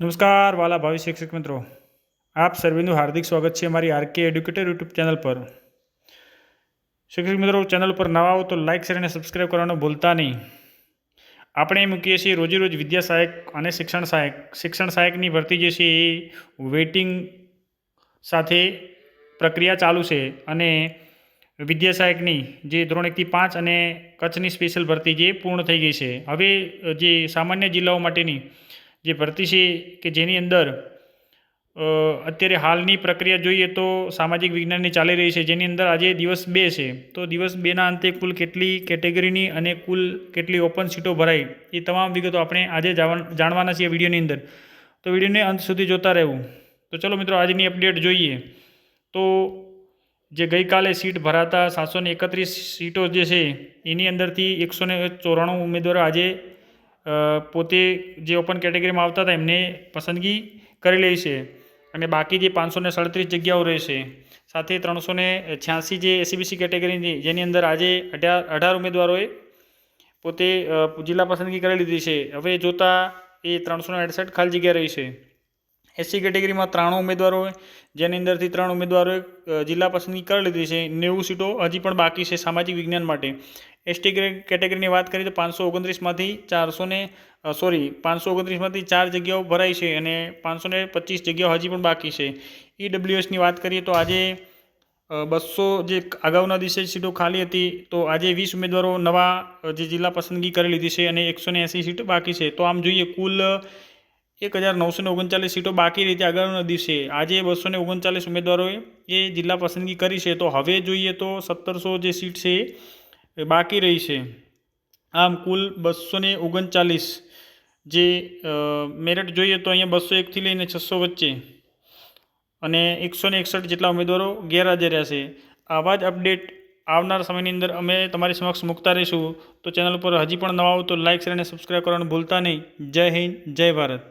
નમસ્કાર, વાલા ભાવિ શિક્ષક મિત્રો. આપ સર્વેનું હાર્દિક સ્વાગત છે મારી આરકે એડ્યુકેટર યુટ્યુબ ચેનલ પર. શિક્ષક મિત્રો, ચેનલ પર નવા આવો તો લાઇક શેર અને સબસ્ક્રાઈબ કરવાનું ભૂલતા નહીં. આપણે મૂકીએ છીએ રોજે રોજ વિદ્યા સહાયક અને શિક્ષણ સહાયક. શિક્ષણ સહાયકની ભરતી જે છે એ વેઇટિંગ સાથે પ્રક્રિયા ચાલુ છે અને વિદ્યા સહાયકની જે ધોરણ એકથી પાંચ અને કચ્છની સ્પેશિયલ ભરતી જે પૂર્ણ થઈ ગઈ છે. હવે જે સામાન્ય જિલ્લાઓ માટેની જે ભરતી છે કે જેની અંદર અત્યારે હાલની પ્રક્રિયા જોઈએ તો સામાજિક વિજ્ઞાનની ચાલી રહી છે. જેની અંદર આજે દિવસ બે છે. તો દિવસ બેના અંતે કુલ કેટલી કેટેગરીની અને કુલ કેટલી ઓપન સીટો ભરાઈ, એ તમામ વિગતો આપણે આજે જાણ- જાણવાના છીએ વિડીયોની અંદર. તો વિડીયોને અંત સુધી જોતા રહેવું. તો ચલો મિત્રો, આજની અપડેટ જોઈએ. તો જે ગઈકાલે સીટ ભરાતા સાતસો ને એકત્રીસ સીટો જે છે, એની અંદરથી એકસો ચોરાણું ઉમેદવારો આજે પોતે જે ઓપન કેટેગરીમાં આવતા હતા એમને પસંદગી કરી લે છે. અને બાકી જે પાંચસો ને સાડત્રીસ જગ્યાઓ રહેશે, સાથે ત્રણસો ને છ્યાસી જે એસીબીસી કેટેગરીની જેની અંદર આજે અઢાર અઢાર ઉમેદવારોએ પોતે જિલ્લા પસંદગી કરી લીધી છે. હવે જોતાં એ ત્રણસો ને અડસઠ ખાલી જગ્યા રહી છે. એસસી કેટેગરીમાં ત્રાણું ઉમેદવારો જેની અંદરથી ત્રણ ઉમેદવારોએ જિલ્લા પસંદગી કરી લીધી છે. નેવું સીટો હજી પણ બાકી છે સામાજિક વિજ્ઞાન માટે. એસટી કેટેગરીની વાત કરીએ તો પાંચસો ઓગણત્રીસમાંથી ચારસો ને સોરી, પાંચસો ઓગણત્રીસમાંથી ચાર જગ્યાઓ ભરાઈ છે અને પાંચસો ને પચીસ જગ્યાઓ હજી પણ બાકી છે. ઈડબ્લ્યુએસની વાત કરીએ તો આજે બસો જે અગાઉના દિવસે સીટો ખાલી હતી, તો આજે વીસ ઉમેદવારો નવા જે જિલ્લા પસંદગી કરી લીધી છે અને એકસો એંસી સીટ બાકી છે. તો આમ જોઈએ કુલ એક હજાર નવસો ઓગણચાલીસ સીટો બાકી રીતે આગળના દિવસે. આજે બસો ને ઓગણચાલીસ ઉમેદવારોએ એ જિલ્લા પસંદગી કરી છે. તો હવે જોઈએ તો સત્તરસો જે સીટ છે એ બાકી રહી છે. આમ કુલ બસો ઓગણચાલીસ જે મેરિટ જોઈએ તો અહીંયા બસો એકથી લઈને છસો વચ્ચે અને એકસો એકસઠ જેટલા ઉમેદવારો ગેરહાજર રહેશે આવા જ અપડેટ આવનાર સમયની અંદર અમે તમારી સમક્ષ મૂકતા રહીશું. તો ચેનલ ઉપર હજી પણ નવા આવો તો લાઇક શેર અને સબસ્ક્રાઈબ કરવાનું ભૂલતા નહીં. જય હિન્દ, જય ભારત.